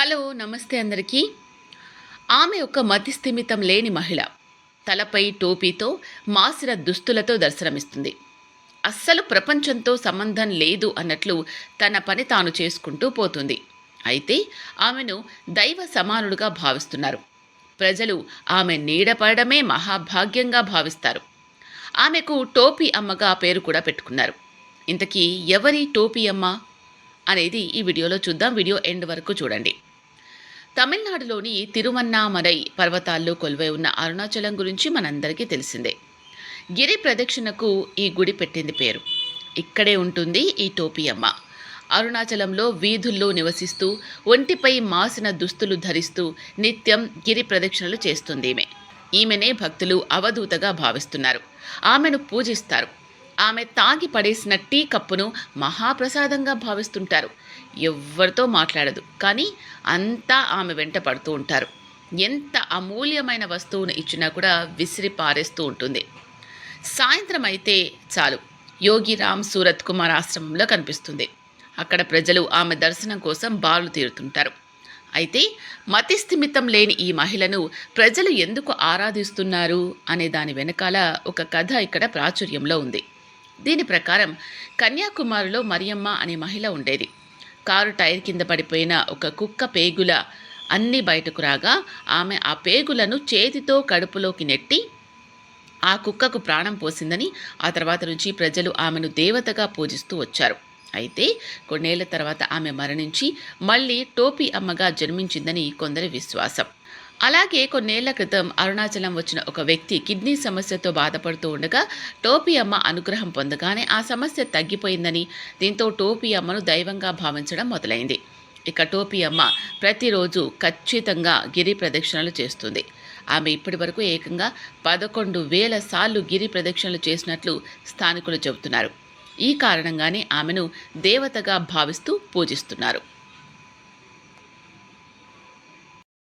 Hello నమస్తే అందరికీ. ఆమె ఒక మతిస్థిమితం లేని మహిళ. తలపై టోపీతో మాసిన దుస్తులతో దర్శనమిస్తుంది. అస్సలు ప్రపంచంతో సంబంధం లేదు అన్నట్లు తన పని తాను చేసుకుంటూ పోతుంది. అయితే ఆమెను దైవ సమానుడుగా భావిస్తున్నారు. ప్రజలు ఆమె నీడపడమే మహాభాగ్యంగా భావిస్తారు. ఆమెకు టోపీ అమ్మగా పేరు కూడా పెట్టుకున్నారు. ఇంతకీ ఎవరి టోపీ అమ్మ? అనేది ఈ వీడియోలో చూద్దాం. వీడియో ఎండ్ వరకు చూడండి. తమిళనాడులోని తిరువన్నామరై పర్వతాల్లో కొలువై ఉన్న అరుణాచలం గురించి మనందరికీ తెలిసిందే. గిరి ప్రదక్షిణకు ఈ గుడి పెట్టింది పేరు. ఇక్కడే ఉంటుంది ఈ టోపియమ్మ అమ్మ. అరుణాచలంలో వీధుల్లో నివసిస్తూ ఒంటిపై మాసిన దుస్తులు ధరిస్తూ నిత్యం గిరి ప్రదక్షిణలు చేస్తుంది ఈమె ఈమెనే భక్తులు అవధూతగా భావిస్తున్నారు. ఆమెను పూజిస్తారు. ఆమె తాగి పడేసిన టీ కప్పును మహాప్రసాదంగా భావిస్తుంటారు. ఎవ్వరితో మాట్లాడదు. కానీ అంతా ఆమె వెంట పడుతూ ఉంటారు. ఎంత అమూల్యమైన వస్తువును ఇచ్చినా కూడా విసిరి పారేస్తూ ఉంటుంది. సాయంత్రం అయితే చాలు. యోగి రామ్ సూరత్ కుమార్ ఆశ్రమంలో కనిపిస్తుంది. అక్కడ ప్రజలు ఆమె దర్శనం కోసం బారులు తీరుతుంటారు. అయితే మతిస్థిమితం లేని ఈ మహిళను ప్రజలు ఎందుకు ఆరాధిస్తున్నారు అనే దాని వెనకాల ఒక కథ ఇక్కడ ప్రాచుర్యంలో ఉంది. దీని ప్రకారం కన్యాకుమారిలో మరియమ్మ అనే మహిళ ఉండేది. కారు టైర్ కింద పడిపోయిన ఒక కుక్క పేగుల అన్ని బయటకు రాగా ఆమె ఆ పేగులను చేతితో కడుపులోకి నెట్టి ఆ కుక్కకు ప్రాణం పోసిందని ఆ తర్వాత నుంచి ప్రజలు ఆమెను దేవతగా పూజిస్తూ వచ్చారు. అయితే కొన్నేళ్ళ తర్వాత ఆమె మరణించి మళ్ళీ టోపీ అమ్మగా జన్మించిందని కొందరి విశ్వాసం. అలాగే కొన్నేళ్ళ క్రితం అరుణాచలం వచ్చిన ఒక వ్యక్తి కిడ్నీ సమస్యతో బాధపడుతూ ఉండగా టోపీ అమ్మ అనుగ్రహం పొందగానే ఆ సమస్య తగ్గిపోయిందని దీంతో టోపీ అమ్మను దైవంగా భావించడం మొదలైంది. ఇక టోపీ అమ్మ ప్రతిరోజు ఖచ్చితంగా గిరి ప్రదక్షిణలు చేస్తుంది. ఆమె ఇప్పటి వరకు ఏకంగా పదకొండు వేల సార్లు గిరి ప్రదక్షిణలు చేసినట్లు స్థానికులు చెబుతున్నారు. ఈ కారణంగానే ఆమెను దేవతగా భావిస్తూ పూజిస్తున్నారు.